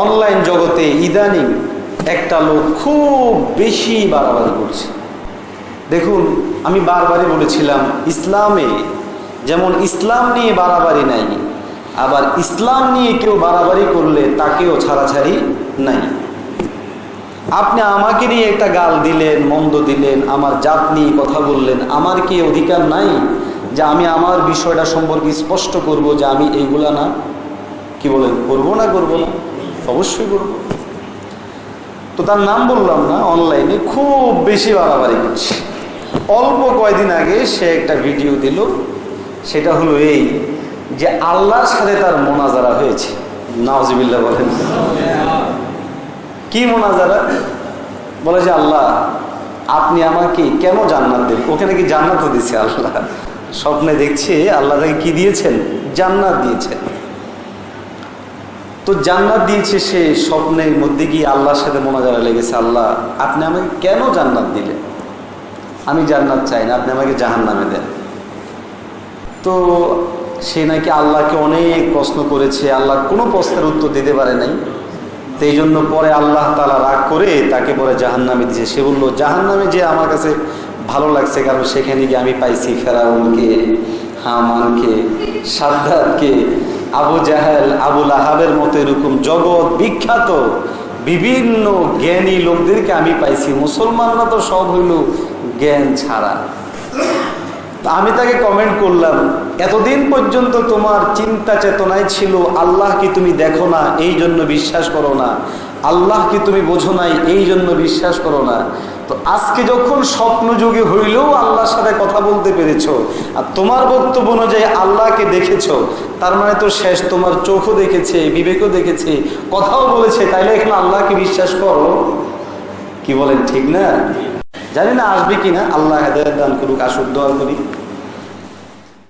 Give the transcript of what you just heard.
Online জগতে ইদানিং একটা লোক খুব বেশি বাড়াবাড়ি করছে। দেখুন, আমি বারবারই বলেছিলাম, ইসলামে যেমন ইসলাম নিয়ে বাড়াবাড়ি নাই, আবার ইসলাম নিয়ে কেউ বাড়াবাড়ি করলে তাকেও ছাড়াছাড়ি নাই। আপনি আমাকে নিয়ে একটা গাল দিলেন, মন্দ দিলেন, আমার জাত নিয়ে কথা বললেন, আমার কি অধিকার নাই যে আমি আমার বিষয়টা সম্পর্কে স্পষ্ট করব যে আমি এইগুলা না? কি বলেন, করব না করব না? অবশ্যই করব তো তার নাম বললাম না অনলাইনে খুব বেশি বাড়াবাড়ি করছে। অল্প কয়দিন আগে সে একটা ভিডিও দিল, সেটা হলো এই যে আল্লাহর সাথে তার মোনাজারা হয়েছে। নওয়াজিবিল্লাহ বলেন। কি মোনাজারা? বলে যে, আল্লাহ, আপনি আমাকে কেন জান্নাত দেন ওখানে কি জান্নাতও দিছে আল্লাহ? স্বপ্নে দেখছে আল্লাহ তাকে কি দিয়েছেন? জান্নাত দিয়েছেন। তো জান্নাত দিয়েছে সে স্বপ্নের মধ্যে গিয়ে আল্লাহর সাথে মোনাজারা লেগেছে, আল্লাহ, আপনি আমাকে কেন জান্নাত দিলেন? আমি জান্নাত চাই না, আপনি আমাকে জাহান নামে দেন। তো সে নাকি আল্লাহকে অনেক প্রশ্ন করেছে, আল্লাহ কোনো প্রশ্নের উত্তর দিতে পারে নাই। তো এই জন্য পরে আল্লাহ তালা রাগ করে তাকে পরে জাহান নামে দিয়েছে। সে বলল জাহান নামে যে আমার কাছে ভালো লাগছে, কারণ সেখানে গিয়ে আমি পাইছি ফেরাউনকে, হামানকে, সাদ্দাতকে আবু জাহেল আবুল আহাবের মতো এরকম জগৎ বিখ্যাত বিভিন্ন জ্ঞানী লোকদেরকে আমি পাইছি। মুসলমানরা তো সব হইল জ্ঞান ছাড়া। আমি তাকে কমেন্ট করলাম, এতদিন পর্যন্ত তোমার চিন্তা চেতনায় ছিল, আল্লাহ কি তুমি দেখো না? এই জন্য বিশ্বাস করো না। আল্লাহ কি তুমি বোঝো নাই? এই জন্য বিশ্বাস করো না। তো আজকে যখন স্বপ্ন যুগে হইলেও আল্লাহর সাথে কথা বলতে পেরেছ, আর তোমার বক্তব্য অনুযায়ী আল্লাহকে দেখেছ, তার মানে তো শেষ তোমার চোখও দেখেছে, বিবেকও দেখেছে, কথাও বলেছে, তাইলে এখন আল্লাহকে বিশ্বাস করো। কি বলেন, ঠিক না? জানি না আসবে কিনা আল্লাহ হেদায়ত দান করুক আসুক দোয়া করি।